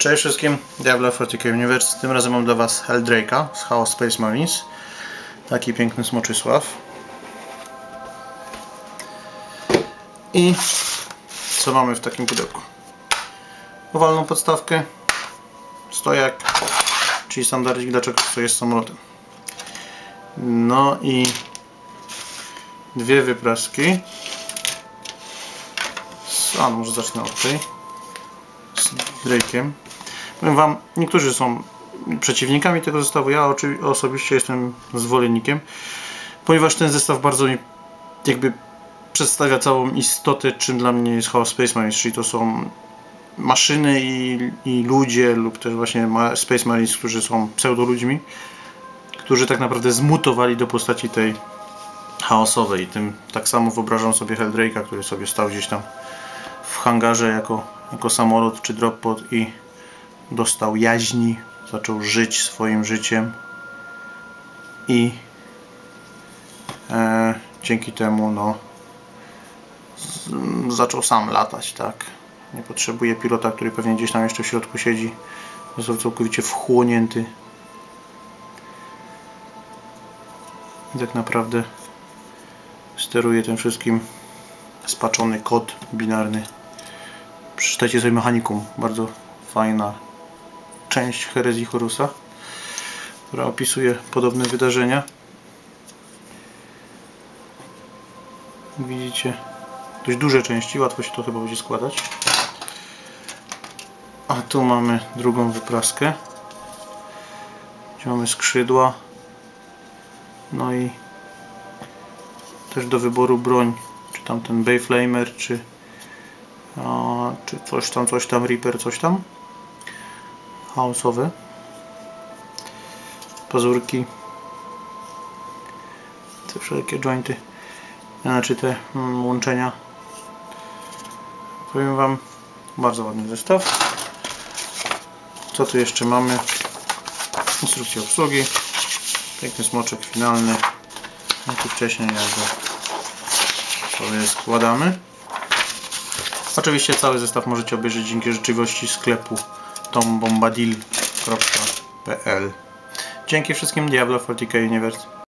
Cześć wszystkim, Diablo 40k Universe. Tym razem mam dla Was Helldrake'a z Chaos Space Marines. Taki piękny smoczysław. I co mamy w takim pudełku? Owalną podstawkę, stojak, czyli standardzik, dlaczego to jest samolotem. No i dwie wypraski. A, może zacznę od tej z Drake'iem. Powiem Wam, niektórzy są przeciwnikami tego zestawu, ja osobiście jestem zwolennikiem, ponieważ ten zestaw bardzo mi jakby przedstawia całą istotę, czym dla mnie jest Chaos Space Marines, czyli to są maszyny i, i ludzie lub też właśnie Space Marines, którzy są pseudoludźmi, którzy tak naprawdę zmutowali do postaci tej chaosowej. Tym tak samo wyobrażam sobie Helldrake'a, który sobie stał gdzieś tam w hangarze jako, jako samolot czy dropod i dostał jaźni, zaczął żyć swoim życiem i e, dzięki temu no, z, zaczął sam latać, tak. Nie potrzebuje pilota, który pewnie gdzieś tam jeszcze w środku siedzi. Został całkowicie wchłonięty. I tak naprawdę steruje tym wszystkim spaczony kod binarny. Przeczytajcie sobie mechanikum. Bardzo fajna część herezji Horusa, która opisuje podobne wydarzenia. Widzicie dość duże części, łatwo się to chyba będzie składać. A tu mamy drugą wypraskę. Gdzie mamy skrzydła. No i też do wyboru broń, czy tam ten Bayflamer, czy, a, czy coś tam, coś tam, Reaper, coś tam chaosowy pazurki. Te wszelkie jointy. Znaczy te mm, łączenia. Powiem wam bardzo ładny zestaw. Co tu jeszcze mamy? Instrukcja obsługi. Piękny smoczek finalny. Jak tu wcześniej jak go sobie składamy. Oczywiście cały zestaw możecie obejrzeć dzięki życzliwości sklepu tombombadil.pl Dzięki wszystkim Diablo 40k Universe.